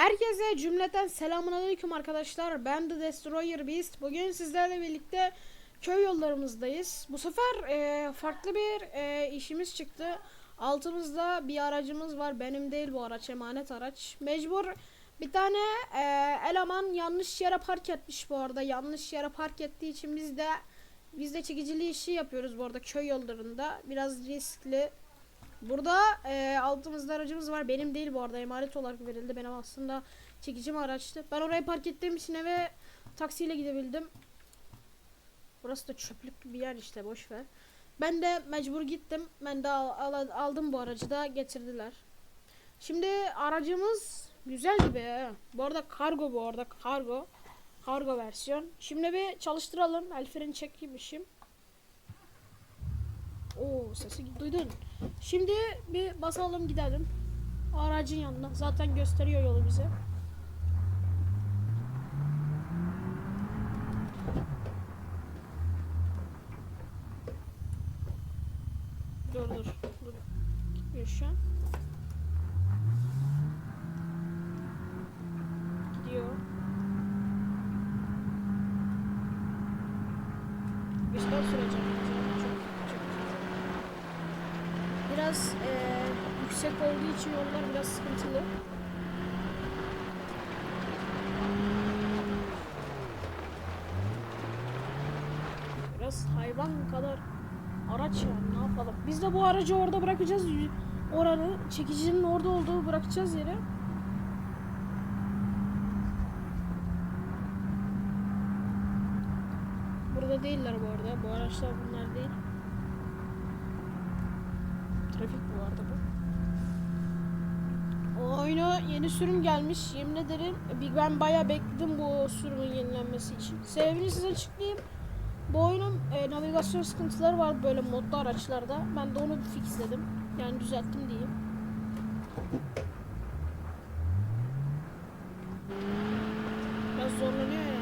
Herkese cümleten selamun aleyküm arkadaşlar. Ben The Destroyer Beast. Bugün sizlerle birlikte köy yollarımızdayız. Bu sefer e, farklı bir e, işimiz çıktı. Altımızda bir aracımız var. Benim değil bu araç, emanet araç. Mecbur bir tane e, eleman yanlış yere park etmiş bu arada. Yanlış yere park ettiği için biz de biz de çekiciliği işi yapıyoruz bu arada köy yollarında. Biraz riskli. Burada e, altımızda aracımız var. Benim değil bu arada emanet olarak verildi. Benim aslında çekicim araçtı. Ben oraya park ettiğim için eve taksiyle gidebildim. Burası da çöplük bir yer işte boş ver. Ben de mecbur gittim. Ben de al- al- aldım bu aracı da getirdiler. Şimdi aracımız güzel gibi. Bu arada kargo bu arada kargo. Kargo versiyon. Şimdi bir çalıştıralım. El freni çekmişim. Oo sesi duydun. Şimdi bir basalım gidelim. Aracın yanına. Zaten gösteriyor yolu bize. Dur dur. dur. Gitmiyor şu an. Gidiyor. Üstten süreceğim. Çok, çok Biraz eee, yüksek olduğu için yollar biraz sıkıntılı. Biraz hayvan kadar araç yani ne yapalım. Biz de bu aracı orada bırakacağız. Oranı çekicinin orada olduğu bırakacağız yere. Burada değiller bu arada. Bu araçlar bunlar değil. Trafik bu arada bu. O oyuna yeni sürüm gelmiş. Yemin ederim ben bayağı bekledim bu sürümün yenilenmesi için. Sebebini size açıklayayım. Bu oyunun e, navigasyon sıkıntıları var böyle modlu araçlarda. Ben de onu fixledim. Yani düzelttim diyeyim. Biraz zorlanıyor ya.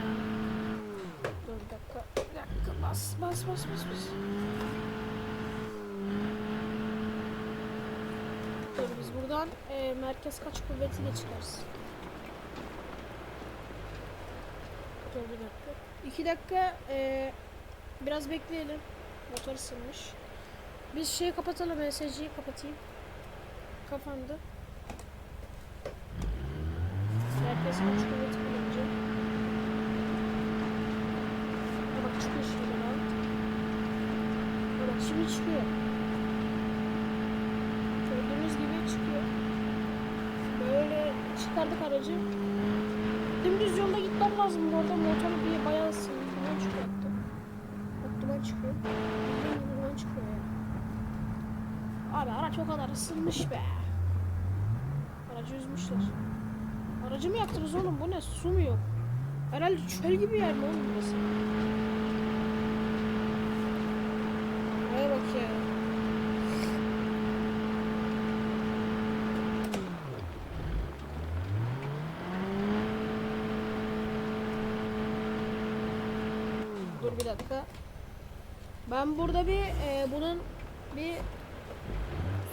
Dur bir dakika. Bir dakika. Bas bas bas bas bas. Dur biz buradan e, merkez kaç kuvvetiyle çıkarız. Dur bir dakika. İki dakika e, biraz bekleyelim. Motor ısınmış. Biz şeyi kapatalım. ESC'yi kapatayım. Kapandı. Merkez kaç kuvveti kullanacağım. Bak çıkıyor şimdi lan. Bak şimdi çıkıyor. Gördüğünüz gibi çıkıyor. Böyle çıkardık aracı. Dümdüz yolda gitmem lazım. Bu arada motoru bir bayağı. Duman çıkıyor. Bak duman çıkıyor. Bildiğin çıkıyor ya. Abi araç o kadar ısınmış be. Aracı üzmüşler. Aracı mı yaktınız oğlum? Bu ne? Su mu yok? Herhalde çöl gibi yer mi oğlum burası? Ay bak ya. Dur bir dakika. Ben burada bir e, bunun bir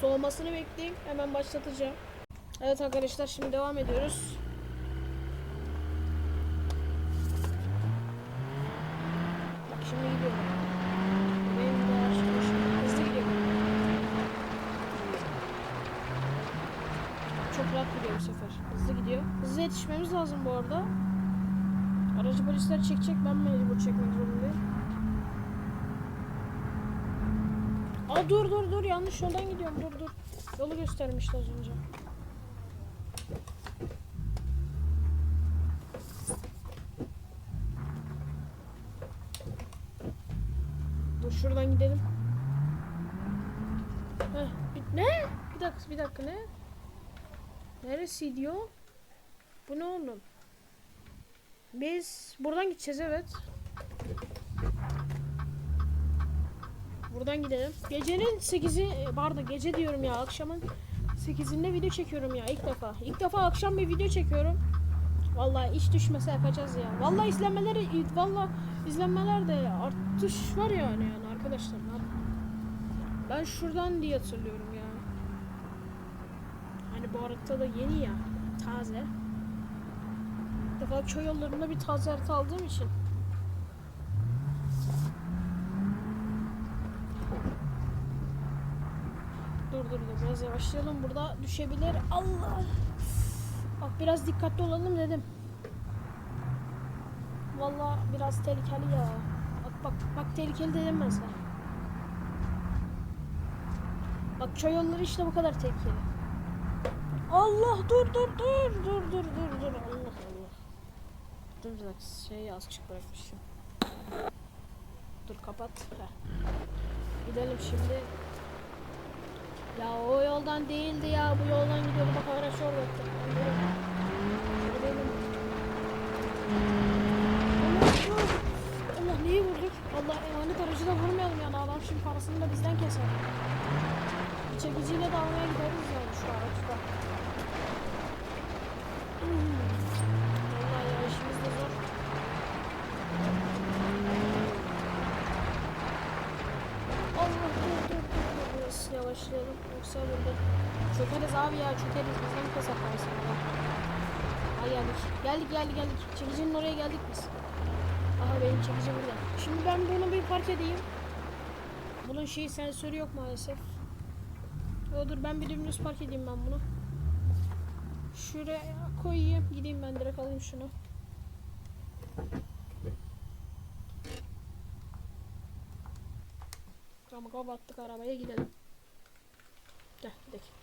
soğumasını bekleyeyim. Hemen başlatacağım. Evet arkadaşlar şimdi devam ediyoruz. Bak şimdi gidiyorum. Benim de. Hızlı gidiyor. Çok rahat gidiyor bu sefer. Hızlı gidiyor. Hızlı yetişmemiz lazım bu arada. Aracı polisler çekecek. Ben mecbur çekmek zorundayım. Aa dur dur dur yanlış yoldan gidiyorum dur dur. Yolu göstermişti az önce. Dur şuradan gidelim. Heh, bir- ne? Bir dakika bir dakika ne? Neresi diyor? Bu ne oğlum? Biz buradan gideceğiz evet. Buradan gidelim. Gecenin 8'i pardon gece diyorum ya akşamın 8'inde video çekiyorum ya ilk defa. İlk defa akşam bir video çekiyorum. Vallahi iş düşmese yapacağız ya. Vallahi izlenmeleri vallahi izlenmelerde artış var yani yani arkadaşlar. Ben şuradan diye hatırlıyorum ya. Hani bu arada da yeni ya. Taze. Defa köy yollarında bir taze harita aldığım için. Dur dur dur biraz yavaşlayalım burada düşebilir. Allah. Bak biraz dikkatli olalım dedim. Vallahi biraz tehlikeli ya. Bak bak bak tehlikeli dedim ben sana. Bak köy yolları işte bu kadar tehlikeli. Allah dur dur dur dur dur dur dur Allah Bir dakika şeyi azıcık bırakmışım. Dur kapat. Heh. Gidelim şimdi. Ya o yoldan değildi ya bu yoldan gidiyordu bak araç orada. Gidelim. Allah neyi vurduk? Allah emanet aracı da vurmayalım yani adam şimdi parasını da bizden keser. Bir çekiciyle de almaya gideriz yani şu araçta. Hmm. Vallahi ya işimiz de zor. Allah dur dur dur dur biraz yavaşlayalım yoksa burada çökeriz abi ya çökeriz bizden kasaplar sana. Ay geldik geldik geldik geldik çekicinin oraya geldik biz. Aha benim çekici burada. Şimdi ben bunu bir park edeyim. Bunun şey sensörü yok maalesef. Dur ben bir dümdüz park edeyim ben bunu. Şuraya koyayım. Gideyim ben direkt alayım şunu. Tamam kapattık arabaya gidelim. Gidelim.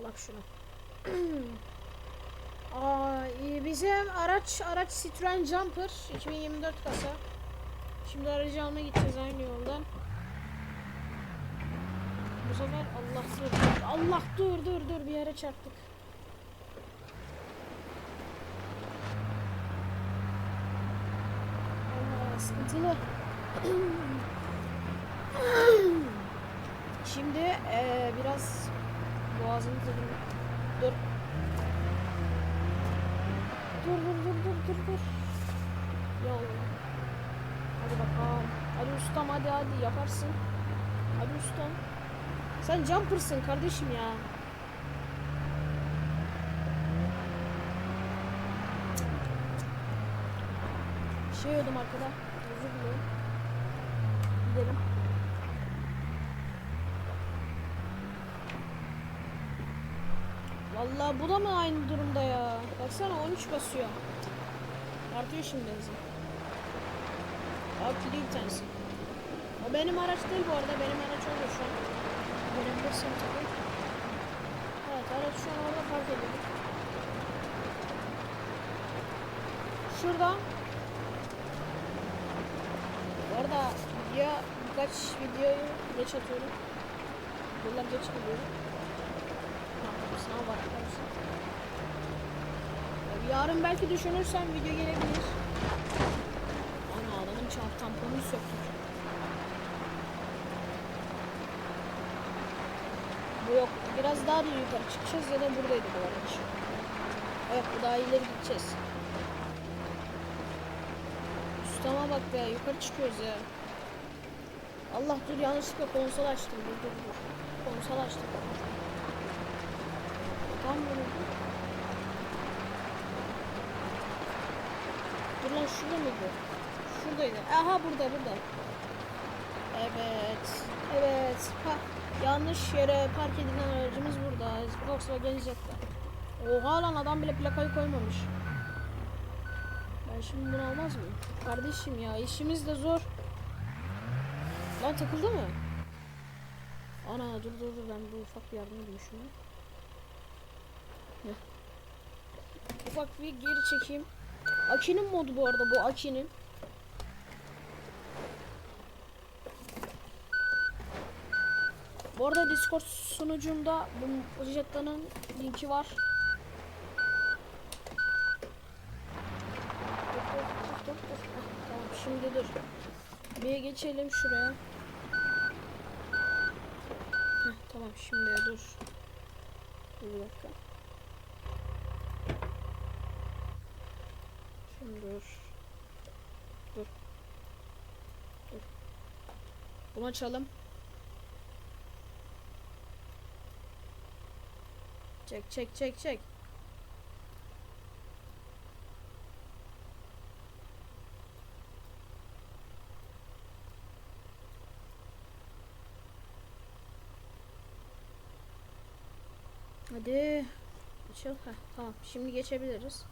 Alak şunu. Aa, bizim araç araç Citroen Jumper 2024 kasa. Şimdi aracı almaya gideceğiz aynı yoldan. Bu sefer Allah dur. Allah dur dur dur bir yere çarptık. Allah sıkıntılı. Şimdi eee, biraz boğazımı dedim. Dur. Dur dur dur dur dur dur. Ya. Hadi bakalım. Hadi ustam hadi hadi yaparsın. Hadi ustam. Sen jumpersın kardeşim ya. Şey yiyordum arkada. Özür dilerim. Gidelim. Vallahi bu da mı aynı durumda ya? Baksana 13 basıyor. Artıyor şimdi hızı. Gidiyor bir tanesi. O benim araç değil bu arada. Benim araç orada şu an. Görebilirsin tabii. Evet araç şu an orada park edildi. Şurada. Bu arada video birkaç videoyu geç atıyorum. Yıllar geç geliyorum. Sınav var arkadaşlar. Yarın belki düşünürsem video gelebilir. Ana adamın çarp tamponunu söktük. Bu yok. Biraz daha da yukarı çıkacağız ya da buradaydı bu araç. Evet bu daha ileri gideceğiz. Ustama bak ya yukarı çıkıyoruz ya. Allah dur yanlışlıkla konsol açtım. Dur dur dur. Konsol açtım. Tam bunu Dur lan şurada mıydı? Şuradaydı. Aha burada burada. Evet. Evet. Ha, yanlış yere park edilen aracımız burada. Volkswagen Jetta. Oha lan adam bile plakayı koymamış. Ben şimdi bunu almaz mıyım? Kardeşim ya işimiz de zor. Lan takıldı mı? Ana dur dur dur ben bu ufak bir yardım edeyim. Heh. Ufak bir geri çekeyim. Aki'nin modu bu arada bu Aki'nin. Bu arada Discord sunucumda bu Jetta'nın linki var. Şimdi dur. Bir geçelim şuraya. Heh, tamam şimdi. Dur bir dakika. Dur. Dur. Dur. Bunu açalım. Çek çek çek çek. Hadi. Açıl. Heh, tamam. Şimdi geçebiliriz.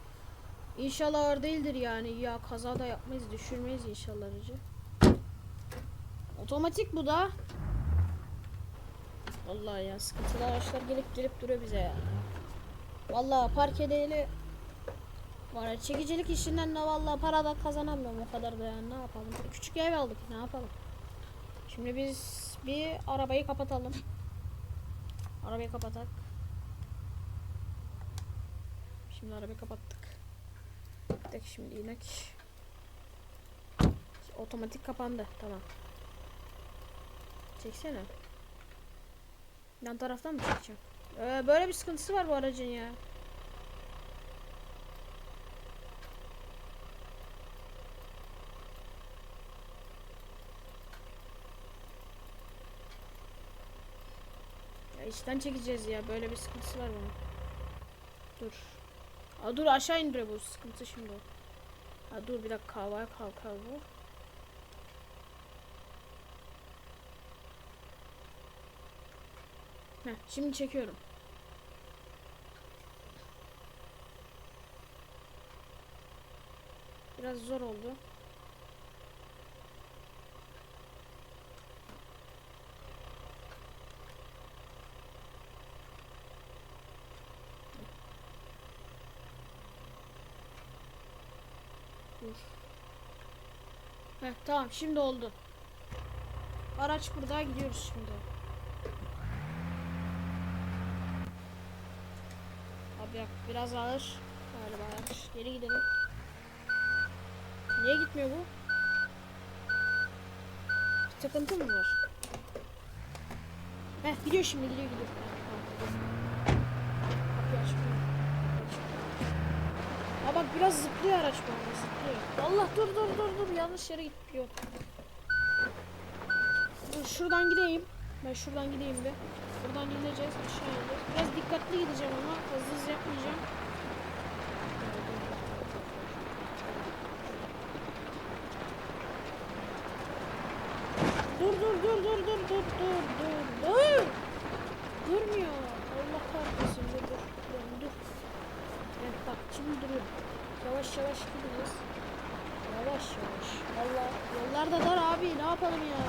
İnşallah ağır değildir yani. Ya kaza da yapmayız, düşürmeyiz inşallah aracı. Otomatik bu da. Vallahi ya sıkıntılı araçlar gelip gelip duruyor bize ya. Vallahi park edeli var ya çekicilik işinden de vallahi para da kazanamıyorum o kadar da yani ne yapalım. Küçük ev aldık ne yapalım. Şimdi biz bir arabayı kapatalım. Arabayı kapatak. Şimdi arabayı kapattık. Tek şimdi inek. Otomatik kapandı. Tamam. Çeksene. Yan taraftan mı çekeceğim? Ee, böyle bir sıkıntısı var bu aracın ya. Ya içten çekeceğiz ya. Böyle bir sıkıntısı var bunun. Dur. Aa, dur aşağı indire bu sıkıntı şimdi. Ha, dur bir dakika havaya kalkar bu. Heh, şimdi çekiyorum. Biraz zor oldu. Dur. Heh, tamam şimdi oldu. Araç burada gidiyoruz şimdi. Abi bak biraz ağır. Galiba araç. Geri gidelim. Niye gitmiyor bu? Bir takıntı mı var? Heh gidiyor şimdi gidiyor gidiyor. Kapıyı açmıyor. Aa bak biraz zıplıyor araç arada zıplıyor. Allah dur dur dur dur yanlış yere gidiyor. Dur şuradan gideyim. Ben şuradan gideyim bir. Buradan ineceğiz aşağı ineceğiz. Biraz dikkatli gideceğim ama hızlı hızlı yapmayacağım. Dur dur dur dur dur dur dur dur dur. Durmuyor. Allah kahretsin dur dur. Dur dur. Evet bak şimdi duruyor. Yavaş yavaş gidiyoruz. Yavaş yavaş. Allah yollar da dar abi ne yapalım ya.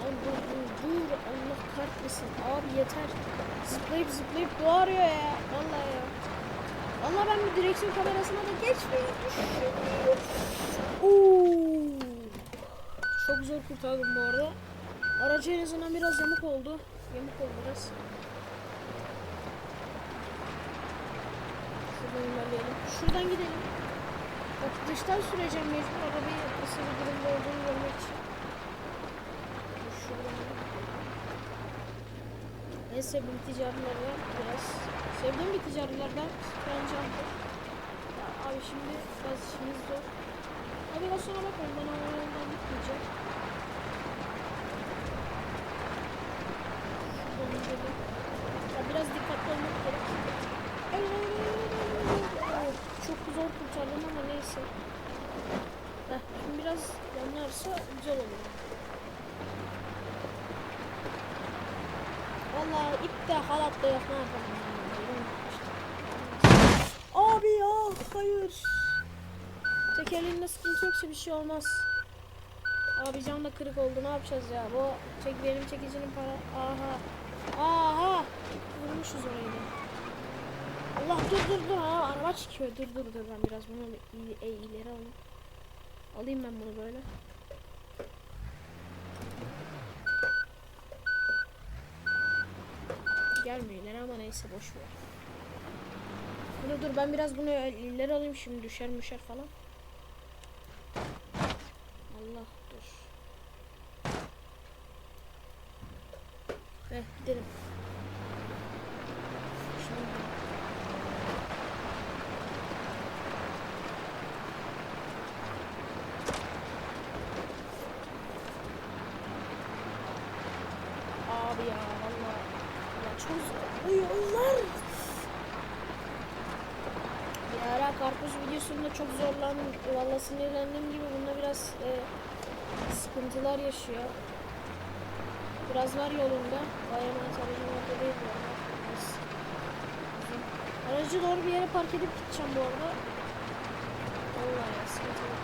Lan dur dur dur Allah kahretmesin abi yeter. Zıplayıp zıplayıp doğarıyor ya. Vallahi ya. Vallahi ben bir direksiyon kamerasına da geçmeyi düşünüyorum. Oo. Çok zor kurtardım bu arada. Aracı en azından biraz yamuk oldu. Yamuk oldu biraz. Şuradan ilerleyelim. Şuradan gidelim. Bak dıştan süreceğim mecbur arabayı nasıl bir durumda olduğunu görmek için. Şuradan En sevdiğim ticarilerden biraz. Sevdiğim bir ticarilerden bence aldım. Ya abi şimdi biraz işimiz zor. Navigasyona bakalım ben o yoldan gitmeyeceğim. Şuradan gidelim. Ya biraz dikkatli olmak gerek. Ay, ay, ay, ay, ay, ay. Oh, Çok zor kurtardım ama neyse. Heh, şimdi biraz yanlarsa güzel olur. Vallahi ip de halat da yok ne yapalım. Abi ya hayır. Tekerleğinde sıkıntı yoksa bir şey olmaz. Abi cam da kırık oldu ne yapacağız ya? Bu çek benim çekicinin para. Aha. Aha. Vurmuşuz orayı da. Allah dur dur dur ha araba çıkıyor. Dur dur dur ben biraz bunu e, ileri alayım. Alayım ben bunu böyle. Gelmiyor ileri ama neyse boş ver. Dur dur ben biraz bunu ileri alayım şimdi düşer müşer falan. Allah dur. Heh gidelim. Şimdi. Abi ya valla. Zor. Bu yollar. Bir ara karpuz videosunda çok zorlandım. Valla sinirlendiğim gibi bunda biraz e, sıkıntılar yaşıyor. Biraz var yolunda. Emanet aracım orada değil bu arada. Aracı doğru bir yere park edip gideceğim bu arada. Vallahi ya sıkıntı yok.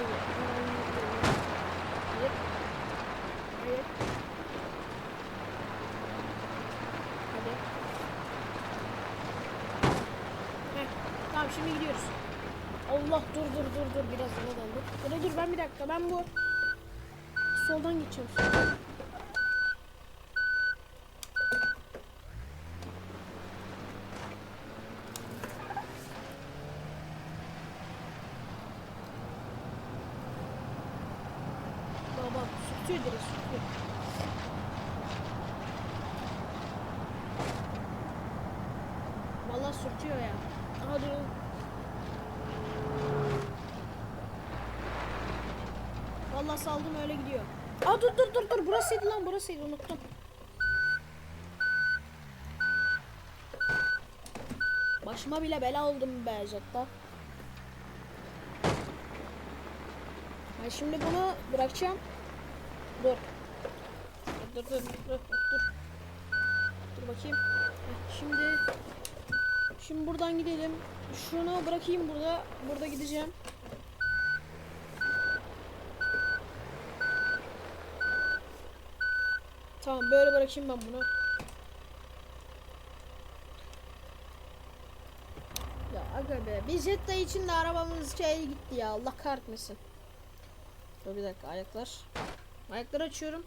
Evet, Hayır. Hayır. Hadi. Heh, tamam şimdi gidiyoruz. Allah dur dur dur dur biraz yana daldı. Dur dur ben bir dakika ben bu soldan soldan. Baba sürtüyor direkt sürtüyor. Vallahi sürtüyor ya. Hadi. Vallahi saldım öyle gidiyor. Aa dur dur dur dur burasıydı lan burasıydı unuttum. Başıma bile bela oldum be Jetta. Ben şimdi bunu bırakacağım. Dur. Dur dur dur dur dur. Dur, bakayım. Şimdi Şimdi buradan gidelim. Şunu bırakayım burada. Burada gideceğim. Tamam böyle bırakayım ben bunu. Ya aga be. Bir Jetta için de arabamız şey gitti ya. Allah kahretmesin. Dur bir dakika ayaklar. Ayakları açıyorum.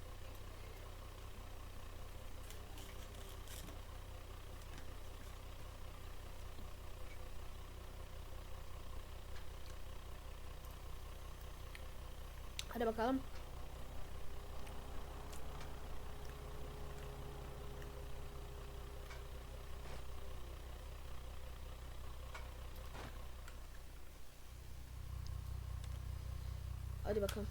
Hadi bakalım. Bakalım.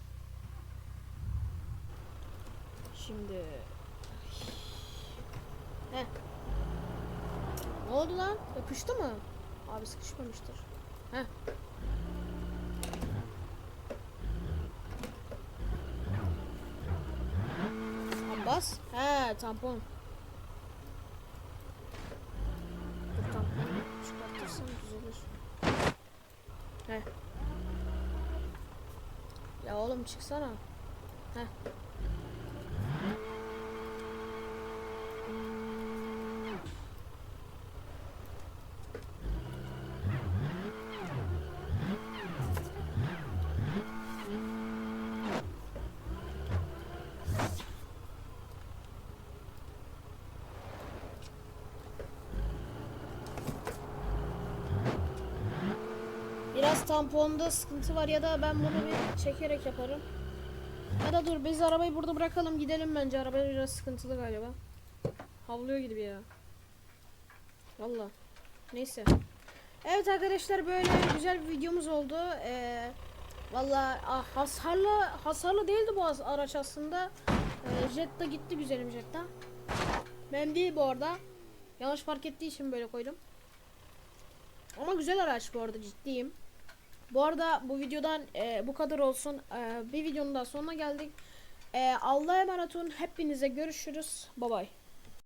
Şimdi Heh. Ne oldu lan? Yapıştı mı? Abi sıkışmamıştır. Heh. Bas. He tampon. Dur tamponu çıkartırsam düzelir. He. Ya oğlum çıksana. Heh. Biraz tamponda sıkıntı var ya da ben bunu bir çekerek yaparım. Ya da dur biz arabayı burada bırakalım gidelim bence araba biraz sıkıntılı galiba. Havlıyor gibi ya. Valla. Neyse. Evet arkadaşlar böyle güzel bir videomuz oldu. Ee, Valla ah, hasarlı hasarlı değildi bu araç aslında. Ee, Jetta gitti güzelim Jetta. Ben değil bu arada. Yanlış fark ettiği için böyle koydum. Ama güzel araç bu arada ciddiyim. Bu arada bu videodan e, bu kadar olsun. E, bir videonun daha sonuna geldik. E, Allah'a emanet olun. Hepinize görüşürüz. Bye bye.